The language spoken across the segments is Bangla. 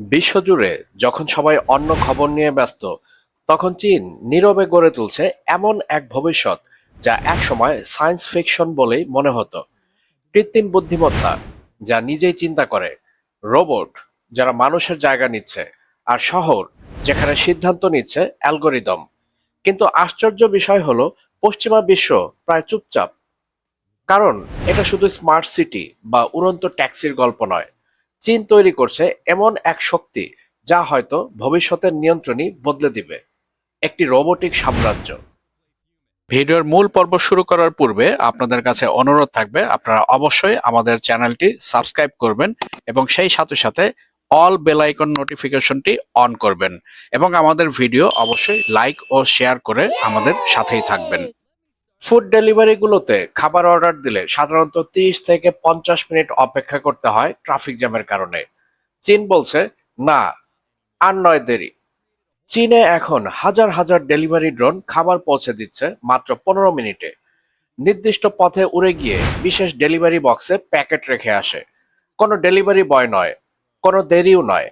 বিশ্বজুড়ে যখন সবাই অন্য খবর নিয়ে ব্যস্ত, তখন চীন নীরবে গড়ে তুলছে এমন এক ভবিষ্যৎ যা একসময় সায়েন্স ফিকশন বলেই মনে হতো। কৃত্রিম বুদ্ধিমত্তা যা নিজেই চিন্তা করে, রোবট যারা মানুষের জায়গা নিচ্ছে, আর শহর যেখানে সিদ্ধান্ত নিচ্ছে অ্যালগোরিদম। কিন্তু আশ্চর্য বিষয় হলো, পশ্চিমা বিশ্ব প্রায় চুপচাপ। কারণ এটা শুধু স্মার্ট সিটি বা উড়ন্ত ট্যাক্সির গল্প নয়। চীন তৈরি করছে এমন এক শক্তি যা হয়তো ভবিষ্যতের নিয়ন্ত্রণই বদলে দিবে। একটি রোবোটিক সাম্রাজ্য। ভিডিওর মূল পর্ব শুরু করার পূর্বে আপনাদের কাছে অনুরোধ থাকবে, আপনারা অবশ্যই আমাদের চ্যানেলটি সাবস্ক্রাইব করবেন এবং সেই সাথে সাথে অল বেল আইকন নোটিফিকেশনটি অন করবেন এবং আমাদের ভিডিও অবশ্যই লাইক ও শেয়ার করে আমাদের সাথেই থাকবেন। ফুড ডেলিভারিগুলোতে খাবার অর্ডার দিলে সাধারণত তিরিশ থেকে পঞ্চাশ মিনিট অপেক্ষা করতে হয় ট্রাফিক জ্যামের কারণে। চীন বলছে, না, আর নয় দেরি। চীনে এখন হাজার হাজার ডেলিভারি ড্রোন খাবার পৌঁছে দিচ্ছে মাত্র পনেরো মিনিটে। নির্দিষ্ট পথে উড়ে গিয়ে বিশেষ ডেলিভারি বক্সে প্যাকেট রেখে আসে। কোনো ডেলিভারি বয় নয়, কোনো দেরিও নয়।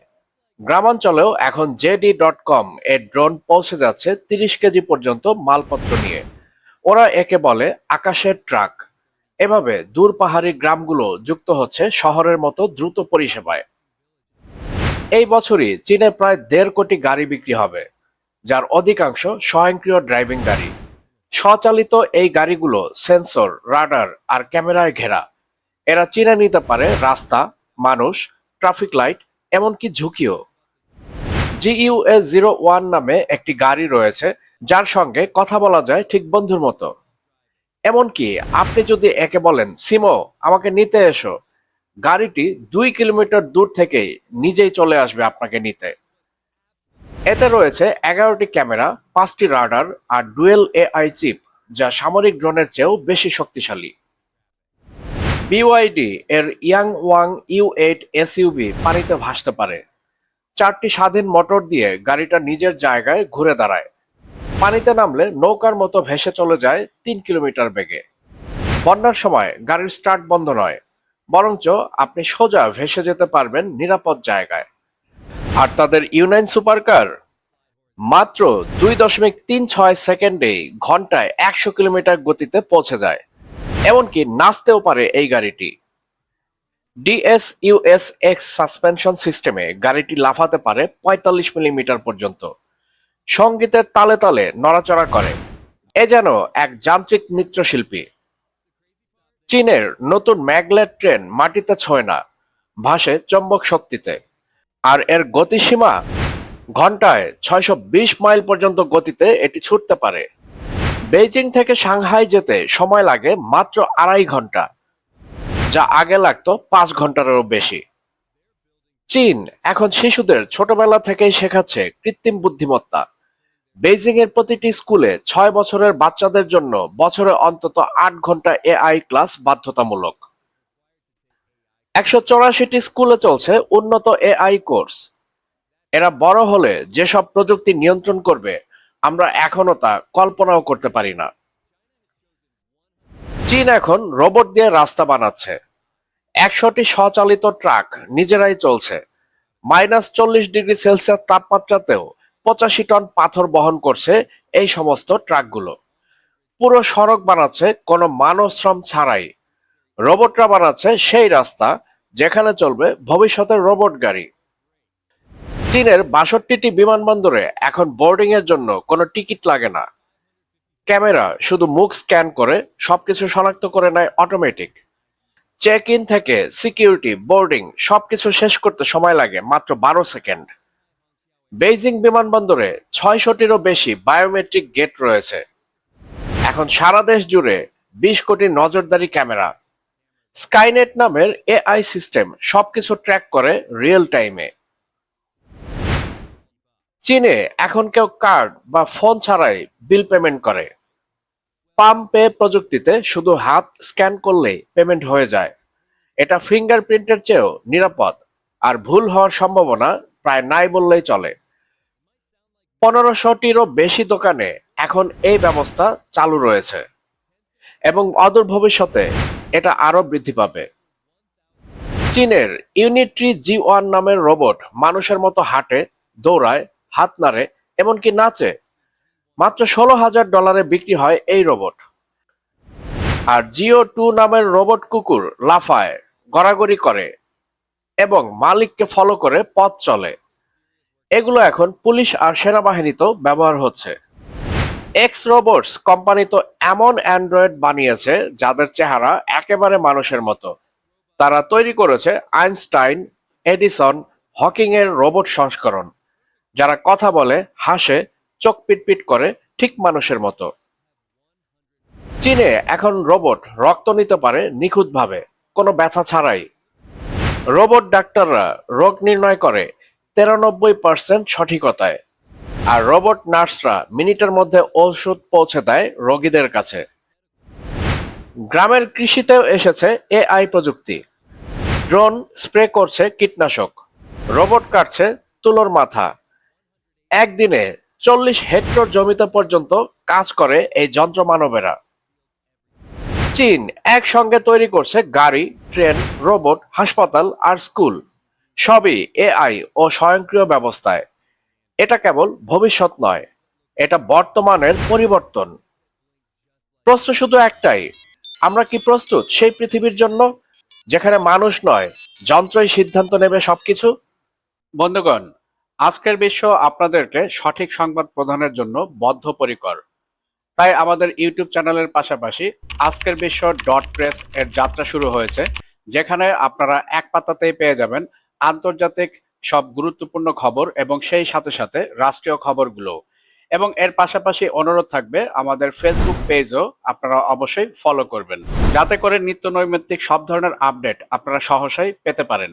গ্রামাঞ্চলেও এখন জেডি ডট কম এর ড্রোন পৌঁছে যাচ্ছে তিরিশ কেজি পর্যন্ত মালপত্র নিয়ে। ওরা একে বলে আকাশের ট্রাক। এভাবে দূর পাহাড়ি গ্রামগুলো যুক্ত হচ্ছে শহরের মতো দ্রুত পরিষেবায়। এই বছরই চীনে প্রায় দেড় কোটি গাড়ি বিক্রি হবে, যার অধিকাংশ স্বয়ংক্রিয় ড্রাইভিং গাড়ি। স্বচালিত এই গাড়িগুলো সেন্সর, রাডার আর ক্যামেরায় ঘেরা। এরা চিনে নিতে পারে রাস্তা, মানুষ, ট্রাফিক লাইট, এমনকি ঝুঁকিও। জিইউএস জিরো ওয়ান নামে একটি গাড়ি রয়েছে যার সঙ্গে কথা বলা যায় ঠিক বন্ধুর মতো। এমনকি আপনি যদি একে বলেন, সিমো, আমাকে নিতে এসো। গাড়িটি দুই কিলোমিটার দূর থেকেই নিজেই চলে আসবে আপনাকে নিতে। এতে রয়েছে এগারোটি ক্যামেরা, পাঁচটি রাডার আর ডুয়েল এআই চিপ, যা সামরিক ড্রোনের চেয়েও বেশি শক্তিশালী। বিওয়াইডি এর ইয়াং ওয়াং ইউ এইট এসইউবি পানিতে ভাসতে পারে। চারটি স্বাধীন মোটর দিয়ে গাড়িটা নিজের জায়গায় ঘুরে দাঁড়ায়। পানিতে নামলে নৌকার মতো ভেসে চলে যায় তিন কিলোমিটার বেগে। বন্যার সময় গাড়ির স্টার্ট বন্ধ নয়, বরঞ্চ আপনি সোজা ভেসে যেতে পারবেন নিরাপদ জায়গায়। আর তাদের ইউনাইন সুপারকার মাত্র দুই দশমিক তিন ছয় সেকেন্ডে ঘন্টায় একশো কিলোমিটার গতিতে পৌঁছে যায়। এমনকি নাচতেও পারে এই গাড়িটি। ডিএসইউএস এক্স সাসপেনশন সিস্টেমে গাড়িটি লাফাতে পারে পঁয়তাল্লিশ মিলিমিটার পর্যন্ত। সঙ্গীতের তালে তালে নড়াচড়া করে। এ যেন এক যান্ত্রিক নৃত্যশিল্পী। চীনের নতুন ম্যাগলেট ট্রেন মাটিতে ছোঁয় না, ভাসে চম্বক শক্তিতে। আর এর গতিসীমা ঘন্টায় ছয়শো বিশ মাইল পর্যন্ত গতিতে এটি ছুটতে পারে। বেইজিং থেকে সাংহাই যেতে সময় লাগে মাত্র আড়াই ঘণ্টা, যা আগে লাগতো পাঁচ ঘন্টারও বেশি। চীন এখন শিশুদের ছোটবেলা থেকেই শেখাচ্ছে কৃত্রিম বুদ্ধিমত্তা। বেইজিং এর প্রতিটি স্কুলে ছয় বছরের বাচ্চাদের জন্য বছরে অন্তত আট ঘণ্টা এআই ক্লাস বাধ্যতামূলক। একশো চৌরাশিটি স্কুলে চলছে উন্নত এআই কোর্স। এরা বড় হলে যেসব প্রযুক্তি নিয়ন্ত্রণ করবে, আমরা এখনও তা কল্পনাও করতে পারি না। চীন এখন রোবট দিয়ে রাস্তা বানাচ্ছে। একশোটি স্বচালিত ট্রাক নিজেরাই চলছে। মাইনাস চল্লিশ ডিগ্রি সেলসিয়াস তাপমাত্রাতেও পঁচাশি টন পাথর বহন করছে এই সমস্ত ট্রাকগুলো। পুরো সড়ক বানাচ্ছে, কোনো মানব শ্রম ছাড়াই। রোবটরা বানাচ্ছে সেই রাস্তা যেখানে চলবে ভবিষ্যতের রোবট গাড়ি। চীনের বাষট্টিটি বিমানবন্দরে এখন বোর্ডিং এর জন্য কোনো টিকিট লাগে না। ক্যামেরা শুধু মুখ স্ক্যান করে সবকিছু শনাক্ত করে নেয় অটোমেটিক। চেক ইন থেকে সিকিউরিটি, বোর্ডিং সবকিছু শেষ করতে সময় লাগে মাত্র বারো সেকেন্ড। বেইজিং বিমানবন্দরে ছয়শটিরও বেশি বায়োমেট্রিক গেট রয়েছে। এখন সারা দেশ জুড়ে বিশ কোটি নজরদারি ক্যামেরা। স্কাইনেট নামের এআই সিস্টেম সবকিছু ট্র্যাক করে রিয়েল টাইমে। চীনে এখন কেউ কার্ড বা ফোন ছাড়াই বিল পেমেন্ট করে। পাম পে প্রযুক্তিতে শুধু হাত স্ক্যান করলেই পেমেন্ট হয়ে যায়। এটা ফিঙ্গারপ্রিন্টের চেয়েও নিরাপদ। আর ভুল হওয়ার সম্ভাবনা প্রায় নাই বললেই চলে। পনেরোশোটিরও বেশি দোকানে এখন এই ব্যবস্থা চালু রয়েছে। এবং অদূর ভবিষ্যতে এটা আরও বৃদ্ধি পাবে। চীনের ইউনিট্রি জি ওয়ান নামের রোবট মানুষের মতো হাঁটে, দৌড়ায়, হাত নাড়ে, এমনকি নাচে। মাত্র ষোলো হাজার ডলারে বিক্রি হয় এই রোবট। আর জিও টু নামের রোবট কুকুর লাফায়, গড়াগড়ি করে। এবং মালিককে ফলো করে পথ চলে। এগুলো এখন পুলিশ আর সেনাবাহিনীতেও ব্যবহার হচ্ছে। এক্স রোবটস কোম্পানি তো এমন অ্যান্ড্রয়েড বানিয়েছে, যাদের চেহারা একেবারে মানুষের মতো। তারা তৈরি করেছে আইনস্টাইন এডিসন হকিং এর রোবট সংস্করণ, যারা কথা বলে, হাসে, চোখ পিটপিট করে ঠিক মানুষের মতো। চীনে এখন রোবট রক্ত নিতে পারে নিখুঁতভাবে, কোনো ব্যথা ছাড়াই। রোবট ডাক্তাররা রোগ নির্ণয় করে তেরানব্বই পার্সেন্ট সঠিকতায়, আর রোবট নার্সরা মিনিটের মধ্যে ঔষধ পৌঁছে দেয় রোগীদের কাছে। গ্রামের কৃষিতেও এসেছে এআই প্রযুক্তি। ড্রোন স্প্রে করছে কীটনাশক। রোবট কাটছে তুলোর মাথা। একদিনে চল্লিশ হেক্টর জমিতে পর্যন্ত কাজ করে এই যন্ত্র মানবেরা চীন একসঙ্গে তৈরি করছে গাড়ি, ট্রেন, রোবট, হাসপাতাল আর স্কুল। সবই এআই ও স্বয়ংক্রিয় ব্যবস্থায়। এটা কেবল ভবিষ্যৎ নয়, এটা বর্তমানের পরিবর্তন। প্রশ্ন শুধু একটাই, আমরা কি প্রস্তুত সেই পৃথিবীর জন্য, যেখানে মানুষ নয়, যন্ত্রই সিদ্ধান্ত নেবে সবকিছু? বন্ধুগণ, আজকের বিশ্ব আপনাদেরকে সঠিক সংবাদ প্রদানের জন্য বদ্ধপরিকর। তাই আমাদের ইউটিউব চ্যানেলের পাশাপাশি আজকের বিশ্ব ডট প্রেস এর যাত্রা শুরু হয়েছে, যেখানে আপনারা এক পাতাতেই পেয়ে যাবেন আন্তর্জাতিক সব গুরুত্বপূর্ণ খবর এবং সেই সাথে সাথে রাষ্ট্রীয় খবরগুলো। এবং এর পাশাপাশি অনুরোধ থাকবে, আমাদের ফেসবুক পেজও আপনারা অবশ্যই ফলো করবেন। যাতে করে নিত্য নৈমিত্তিক সব ধরনের আপডেট আপনারা সহসাই পেতে পারেন।